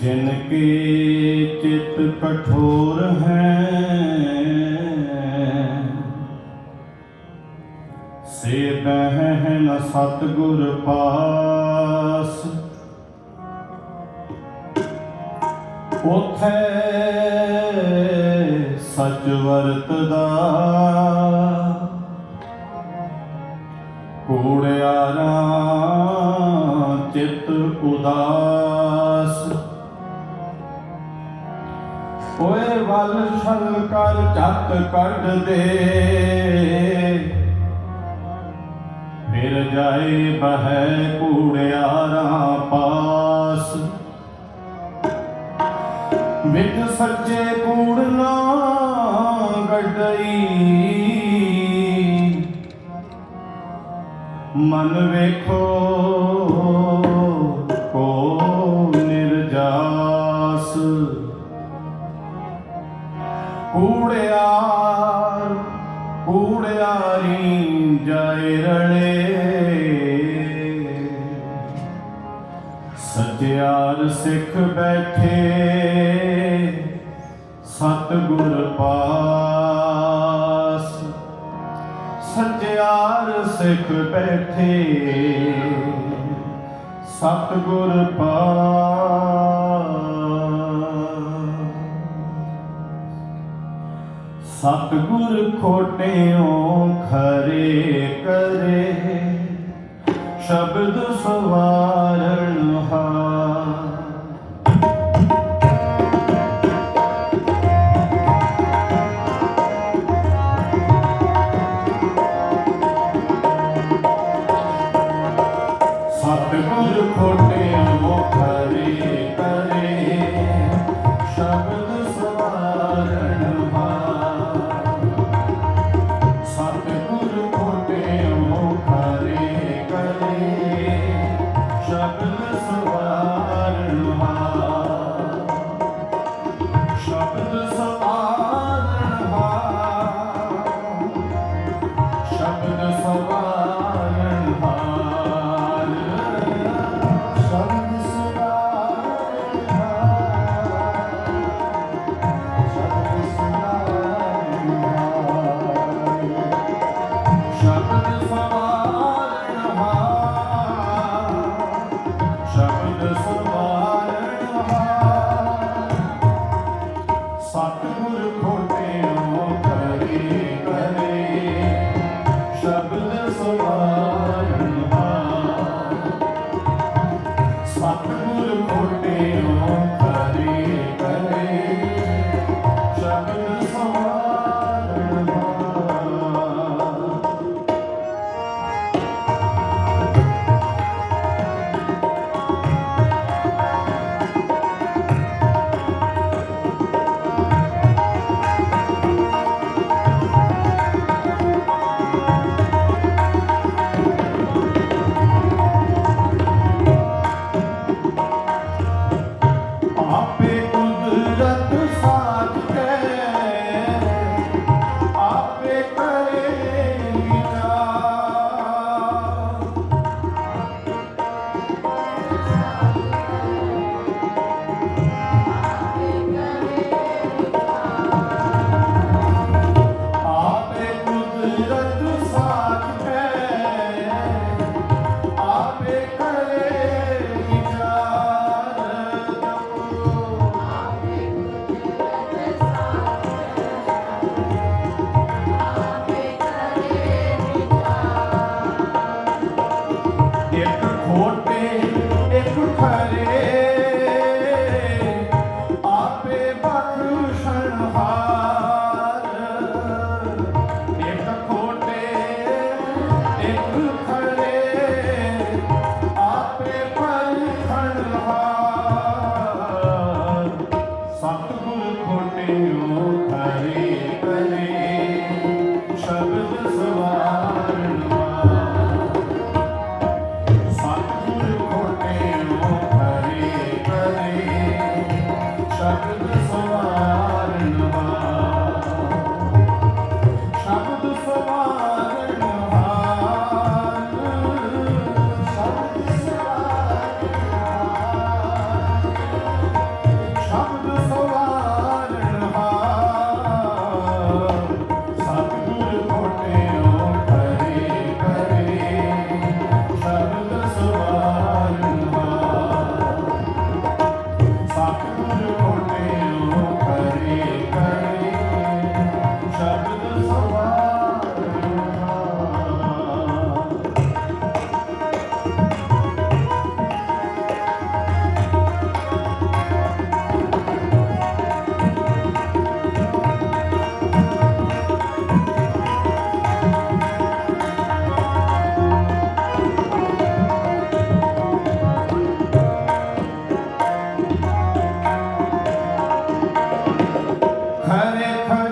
ਜਿਨ ਕੇ ਚਿਤ ਕਠੋਰ ਹੈ, ਸੇ ਬਹਿ ਨ ਸਤਗੁਰ ਪਾਸ। ਉਥੇ ਸਚ ਵਰਤਦਾ, ਕੋੜਿਆਰਾ ਚਿਤ ਉਦਾਸ ਓਏ ਵੱਲ ਛਲ ਕਰ ਚੱਤ ਕੱਢ ਦੇ। ਫਿਰ ਜਾਏ ਬਹਿ ਕੂੜਿਆਰਾ ਪਾਸ। ਮਿੱਠ ਸੱਚੇ ਕੂੜ ਨਾ ਗੱਡਈ। ਮਨ ਵੇਖੋ ਕੂੜਿਆਰ ਕੂੜਿਆਰੀ ਜਾਏ ਰਲੇ। ਸਤਿਆਰ ਸਿੱਖ ਬੈਠੇ ਸਤਿਗੁਰ ਪਾਸ। ਸਤਿਆਰ ਸਿੱਖ ਬੈਠੇ ਸਤਿਗੁਰ ਪਾਸ। ਸਤਿਗੁਰ ਖੋਟਿਓ ਖਰੇ ਕਰੇ। ਸ਼ਬਦ ਸਵਾ Amen.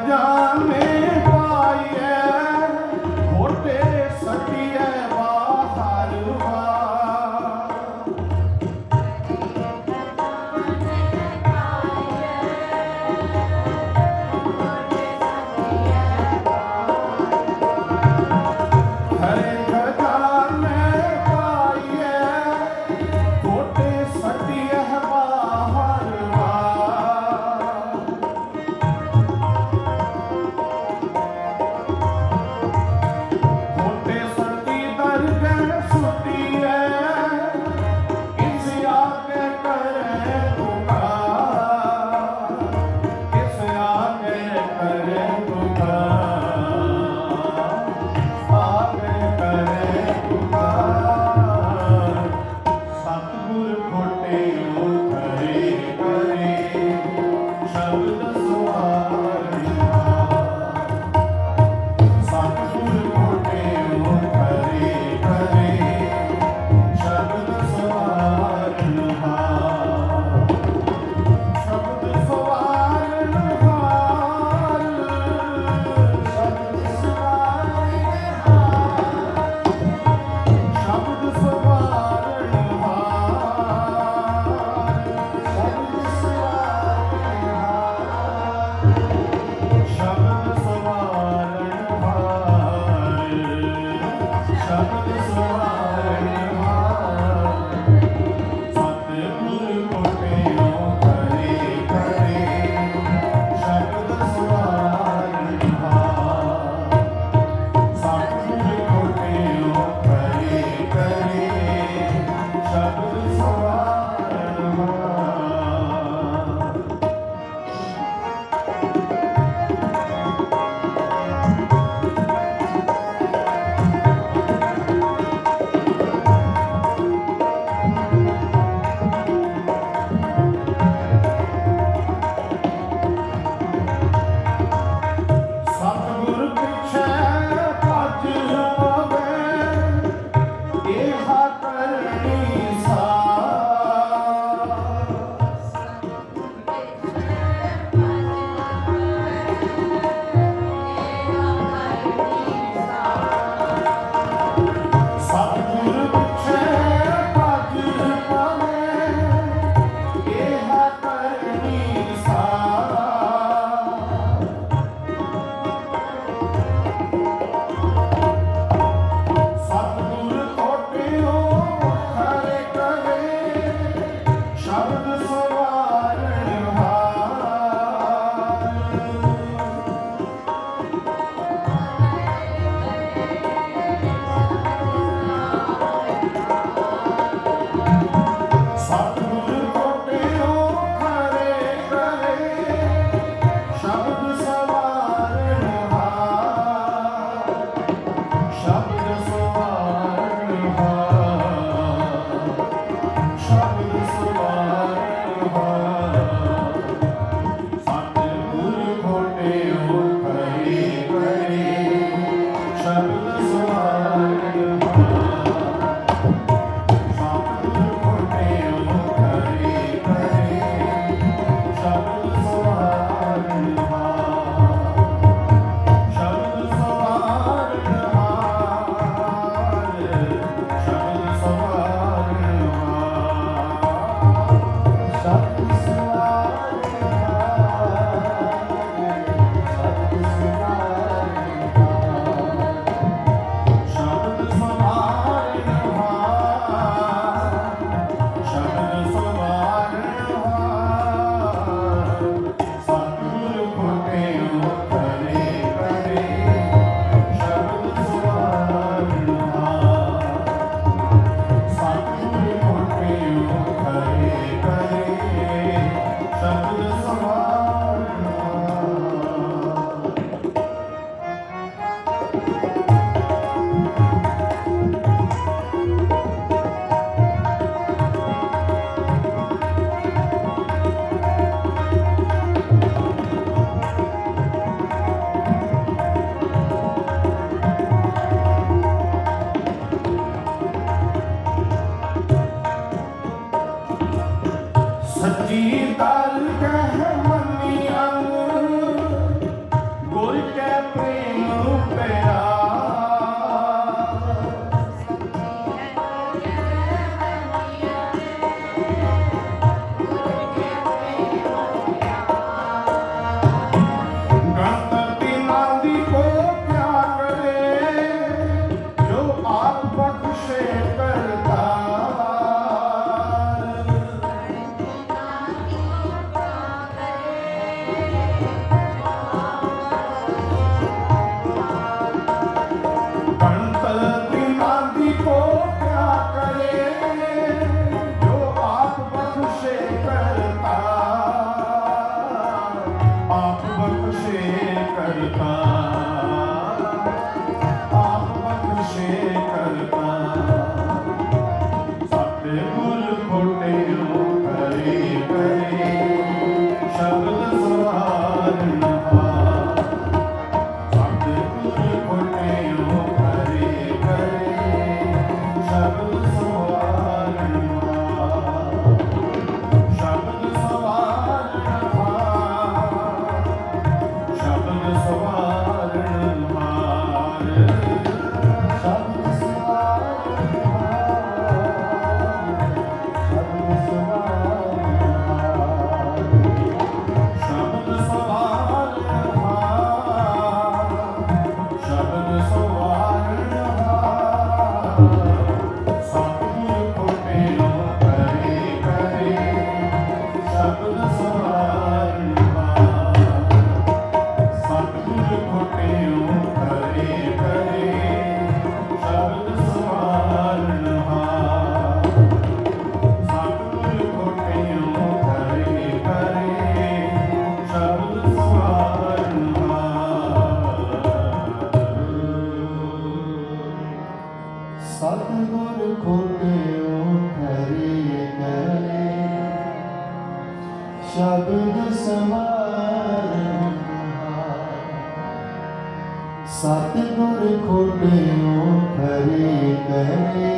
ਸਤਿਗੁਰ ਖੋਟਿਓ ਖਰੀ ਕਰੇ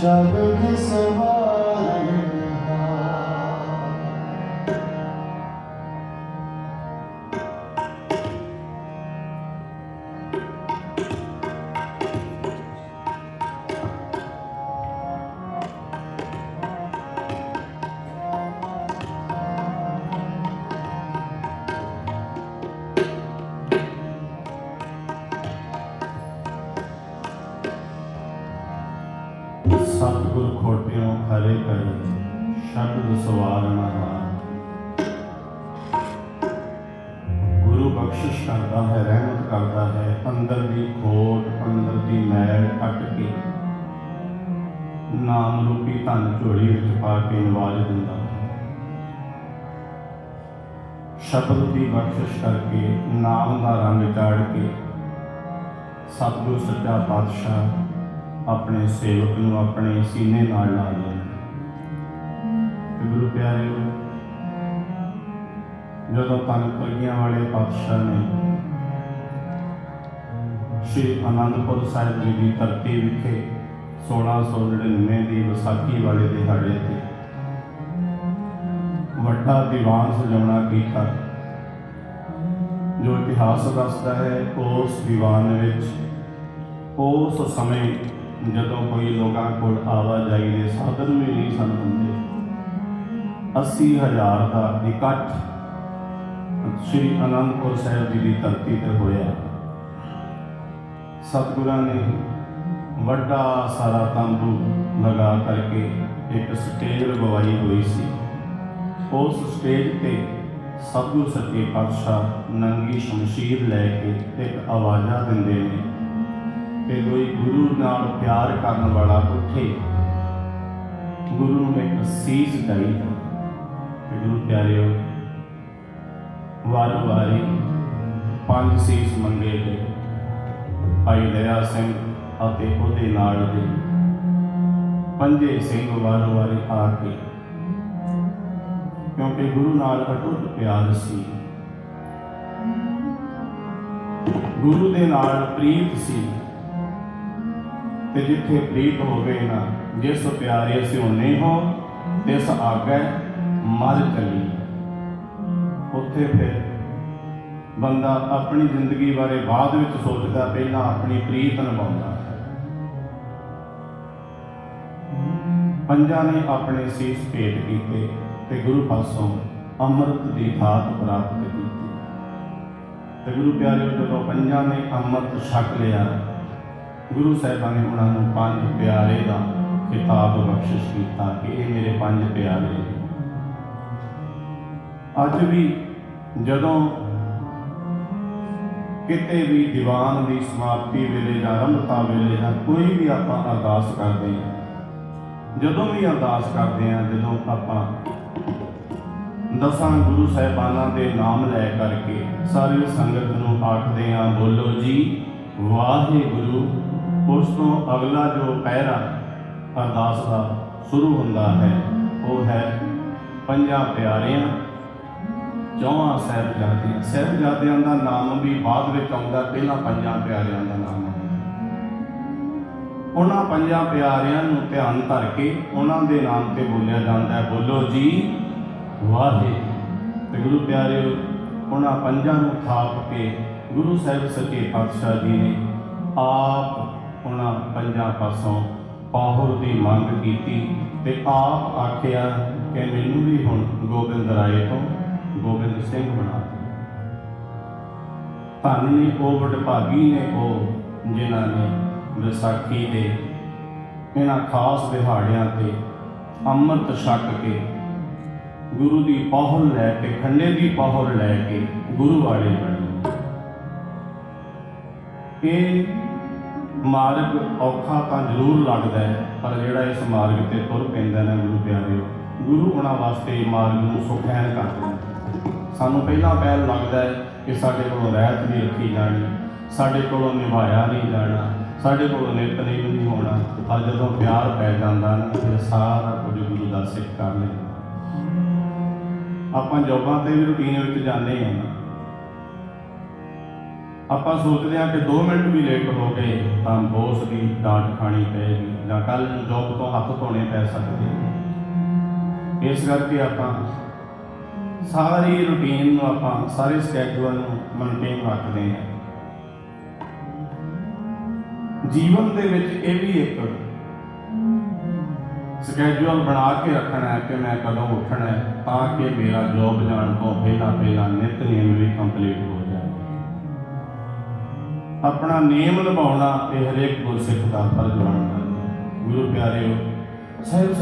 ਸ਼ਬਦ ਸ਼ਬਦ ਸਵਾਰਨਾ ਗੁਰੂ ਬਖਸ਼ਿਸ਼ ਕਰਦਾ ਹੈ, ਰਹਿਮਤ ਕਰਦਾ ਹੈ, ਅੰਦਰ ਦੀ ਖੋਟ, ਅੰਦਰ ਦੀ ਮੈਲ ਕੱਟ ਕੇ ਨਾਮ ਰੂਪੀ ਧਨ ਝੋਲੀ ਵਿੱਚ ਪਾ ਕੇ ਨਵਾਜ ਦਿੰਦਾ ਹੈ। ਸ਼ਬਦ ਦੀ ਬਖਸ਼ਿਸ਼ ਕਰਕੇ, ਨਾਮ ਦਾ ਰੰਗ ਚਾੜ ਕੇ ਸਤਿਗੁਰ ਸੱਚਾ ਪਾਤਸ਼ਾਹ ਆਪਣੇ ਸੇਵਕ ਨੂੰ ਆਪਣੇ ਸੀਨੇ ਨਾਲ ਲਾ ਗੁਰੂ ਪਿਆਰਿਓ ਜਦੋਂ ਤਨ ਕਲਗੀਆਂ ਵਾਲੇ ਪਾਤਸ਼ਾਹ ਨੇ ਸ਼੍ਰੀ ਅਨੰਦਪੁਰ ਸਾਹਿਬ ਜੀ ਦੀ ਧਰਤੀ ਵਿਖੇ 1699 ਦੀ ਵਿਸਾਖੀ ਵਾਲੇ ਦਿਹਾੜੇ ਤੇ ਵੱਡਾ ਦੀਵਾਨ ਸਜਾਉਣਾ ਕੀਤਾ, ਜੋ ਇਤਿਹਾਸ ਦੱਸਦਾ ਹੈ, ਉਸ ਦੀਵਾਨ ਵਿੱਚ ਉਸ ਸਮੇਂ ਜਦੋਂ ਕੋਈ ਲੋਕਾਂ ਕੋਲ ਆਵਾਜਾਈ ਦੇ ਸਾਧਨ ਵੀ ਨਹੀਂ ਸਨ ਹੁੰਦੇ। 80000 ਦਾ ਇਕੱਠ ਸ੍ਰੀ ਅਨੰਦਪੁਰ ਸਾਹਿਬ ਜੀ ਦੀ ਧਰਤੀ ਤੇ ਹੋਇਆ। ਸਤਿਗੁਰਾਂ ਨੇ ਵੱਡਾ ਸਾਰਾ ਤੰਬੂ ਲਗਾ ਕਰਕੇ ਇੱਕ ਸਟੇਜ ਲਗਵਾਈ ਹੋਈ ਸੀ। ਉਸ ਸਟੇਜ ਤੇ ਸਤਿਗੁਰ ਸੱਚੇ ਪਾਤਸ਼ਾਹ ਨੰਗੀ ਸ਼ਮਸ਼ੀਰ ਲੈ ਕੇ ਇੱਕ ਆਵਾਜ਼ਾ ਦਿੰਦੇ ਨੇ ਕਿ ਕੋਈ ਗੁਰੂ ਨਾਲ ਪਿਆਰ ਕਰਨ ਵਾਲਾ ਉੱਠੇ। ਗੁਰੂ ਨੂੰ ਇੱਕ ਸੀਸ ਗੁਰੂ ਪਿਆਰਿਓ, ਵਾਰ ਵਾਰੀ ਪੰਜ ਸੀਸ ਮੰਗੇ ਗਏ। ਭਾਈ ਦਇਆ ਸਿੰਘ ਅਤੇ ਉਹਦੇ ਨਾਲ ਦੇ ਪੰਜੇ ਸਿੰਘ ਵਾਰ ਵਾਰੀ ਆ ਕੇ, ਕਿਉਂਕਿ ਗੁਰੂ ਨਾਲ ਅਟੁੱਟ ਪਿਆਰ ਸੀ। ਗੁਰੂ ਦੇ ਨਾਲ ਪ੍ਰੀਤ ਸੀ। ਤੇ ਜਿੱਥੇ ਪ੍ਰੀਤ ਹੋਵੇ ਨਾ, ਜਿਸ ਪਿਆਰੇ ਸਿਉਨੇ ਹੋ, ਤਿਸ ਆਗੇ ਮਰ ਚਲੀ। ਉੱਥੇ ਫਿਰ ਬੰਦਾ ਆਪਣੀ ਜ਼ਿੰਦਗੀ ਬਾਰੇ ਬਾਅਦ ਵਿੱਚ ਸੋਚਦਾ, ਪਹਿਲਾਂ ਆਪਣੀ ਪ੍ਰੀਤ ਨਿਭਾਉਂਦਾ। ਹੈ ਪੰਜਾਂ ਨੇ ਆਪਣੇ ਸੀਸ ਭੇਟ ਕੀਤੇ ਤੇ ਗੁਰੂ ਪਾਸੋਂ ਅੰਮ੍ਰਿਤ ਦੀ ਥਾਤ ਪ੍ਰਾਪਤ ਕੀਤੀ। ਤੇ ਗੁਰੂ ਪਿਆਰੇ ਜਦੋਂ ਪੰਜਾਂ ਨੇ ਅੰਮ੍ਰਿਤ ਛਕ ਲਿਆ, ਗੁਰੂ ਸਾਹਿਬਾਨ ਨੇ ਉਹਨਾਂ ਨੂੰ ਪੰਜ ਪਿਆਰੇ ਦਾ ਖਿਤਾਬ ਬਖਸ਼ਿਸ਼ ਕੀਤਾ ਕਿ ਇਹ ਮੇਰੇ ਪੰਜ ਪਿਆਰੇ ਅੱਜ ਵੀ ਜਦੋਂ ਕਿਤੇ ਵੀ ਦੀਵਾਨ ਦੀ ਸਮਾਪਤੀ ਵੇਲੇ ਜਾਂ ਆਰੰਭਤਾ ਵੇਲੇ ਜਾਂ ਕੋਈ ਵੀ ਆਪਾਂ ਅਰਦਾਸ ਕਰਦੇ ਹਾਂ। ਜਦੋਂ ਵੀ ਅਰਦਾਸ ਕਰਦੇ ਹਾਂ, ਜਦੋਂ ਆਪਾਂ ਦਸਾਂ ਗੁਰੂ ਸਾਹਿਬਾਨਾਂ ਦੇ ਨਾਮ ਲੈ ਕਰਕੇ ਸਾਰੀ ਸੰਗਤ ਨੂੰ ਆਖਦੇ ਹਾਂ, ਬੋਲੋ ਜੀ, ਵਾਹਿਗੁਰੂ। ਉਸ ਤੋਂ ਅਗਲਾ ਜੋ ਪਹਿਰਾ ਅਰਦਾਸ ਦਾ ਸ਼ੁਰੂ ਹੁੰਦਾ ਹੈ, ਉਹ ਹੈ ਪੰਜਾਂ ਪਿਆਰਿਆਂ ਚੌਹਾਂ ਸਾਹਿਬਜ਼ਾਦਿਆਂ। ਸਾਹਿਬਜ਼ਾਦਿਆਂ ਦਾ ਨਾਮ ਵੀ ਬਾਅਦ ਵਿੱਚ ਆਉਂਦਾ, ਪਹਿਲਾਂ ਪੰਜਾਂ ਪਿਆਰਿਆਂ ਦਾ ਨਾਮ ਉਹਨਾਂ ਪੰਜਾਂ ਪਿਆਰਿਆਂ ਨੂੰ ਧਿਆਨ ਧਰ ਕੇ ਉਹਨਾਂ ਦੇ ਨਾਮ ਤੇ ਬੋਲਿਆ ਜਾਂਦਾ ਹੈ। ਬੋਲੋ ਜੀ ਵਾਹਿ ਤੇ ਗੁਰੂ ਪਿਆਰਿਓ, ਉਹਨਾਂ ਪੰਜਾਂ ਨੂੰ ਥਾਪ ਕੇ ਗੁਰੂ ਸਾਹਿਬ ਸੱਚੇ ਪਾਤਸ਼ਾਹ ਜੀ ਨੇ ਆਪ ਉਹਨਾਂ ਪੰਜਾਂ ਪਾਸੋਂ ਪਾਹੁਰ ਦੀ ਮੰਗ ਕੀਤੀ ਤੇ ਆਪ ਆਖਿਆ ਕਿ ਮੈਨੂੰ ਵੀ ਹੁਣ ਗੋਬਿੰਦ ਰਾਏ ਤੋਂ ਗੋਬਿੰਦ ਸਿੰਘ ਬਣਾ ਦਿਓ। ਧੰਨ ਨੇ ਉਹ ਵਡਭਾਗੀ ਨੇ ਉਹ, ਜਿਨ੍ਹਾਂ ਨੇ ਵਿਸਾਖੀ ਦੇ ਇਹਨਾਂ ਖਾਸ ਦਿਹਾੜਿਆਂ ਤੇ ਅੰਮ੍ਰਿਤ ਛਕ ਕੇ ਗੁਰੂ ਦੀ ਪਹੁਲ ਲੈ ਕੇ ਖੰਡੇ ਦੀ ਪਹੁਲ ਲੈ ਕੇ ਗੁਰੂ ਵਾਲੇ ਬਣੇ ਇਹ ਮਾਰਗ ਔਖਾ ਤਾਂ ਜ਼ਰੂਰ ਲੱਗਦਾ ਹੈ, ਪਰ ਜਿਹੜਾ ਇਸ ਮਾਰਗ ਤੇ ਤੁਰ ਪੈਂਦਾ ਨਾ ਗੁਰੂ ਪਿਆਰਿਓ, ਗੁਰੂ ਉਹਨਾਂ ਵਾਸਤੇ ਇਹ ਮਾਰਗ ਨੂੰ ਸੁਖੈਨ ਕਰ ਦਿੰਦਾ ਸਾਨੂੰ ਪਹਿਲਾਂ ਪਹਿਲ ਲੱਗਦਾ ਹੈ ਕਿ ਸਾਡੇ ਕੋਲੋਂ ਰਹਿਤ ਨਹੀਂ ਰੱਖੀ ਜਾਣੀ, ਸਾਡੇ ਕੋਲੋਂ ਨਿਭਾਇਆ ਨਹੀਂ ਜਾਣਾ, ਸਾਡੇ ਕੋਲੋਂ ਨਿਤਨੇਮ ਨਹੀਂ ਹੋਣਾ, ਪਰ ਜਦੋਂ ਪਿਆਰ ਪੈ ਜਾਂਦਾ ਨਾ, ਫਿਰ ਸਾਰਾ ਕੁਝ ਗੁਰੂ ਦਾ ਸਿੱਖ ਕਰ ਲੈਂਦਾ। ਆਪਾਂ ਜੋਬਾਂ ਤੇ ਵੀ ਰੁਟੀਨ ਵਿੱਚ ਜਾਂਦੇ ਹਾਂ। ਆਪਾਂ ਸੋਚਦੇ ਹਾਂ ਕਿ 2 ਮਿੰਟ ਵੀ ਲੇਟ ਹੋ ਗਏ, ਤਾਂ ਬੋਸ ਦੀ ਡਾਂਟ ਖਾਣੀ ਪਏਗੀ ਜਾਂ ਕੱਲ ਜੋਬ ਤੋਂ ਹੱਥ ਧੋਣੇ ਪੈ ਸਕਦੇ ਇਸ ਕਰਕੇ ਆਪਾਂ ਸਾਰੀ ਰੁਟੀਨ ਨੂੰ ਆਪਾਂ, ਸਾਰੇ ਸਕੇਜੂਲ ਨੂੰ ਮੇਨਟੇਨ ਰੱਖਦੇ ਹਾਂ। ਜੀਵਨ ਦੇ ਵਿੱਚ ਇਹ ਵੀ ਇੱਕ ਸਕੇਜੂਲ ਬਣਾ ਕੇ ਰੱਖਣਾ ਹੈ ਕਿ ਮੈਂ ਕਦੋਂ ਉੱਠਣਾ ਹੈ, ਤਾਂ ਕਿ ਮੇਰਾ ਜੋਬ ਜਾਣ ਤੋਂ ਪਹਿਲਾਂ ਪਹਿਲਾਂ ਨਿਤਨੇਮ ਵੀ ਕੰਪਲੀਟ ਹੋ ਜਾਵੇ ਆਪਣਾ ਨਿਯਮ ਨਿਭਾਉਣਾ ਇਹ ਹਰੇਕ ਗੁਰਸਿੱਖ ਦਾ ਫਰਜ਼ ਬਣਦਾ ਗੁਰੂ ਪਿਆਰਿਓ, ਸਾਹਿਬ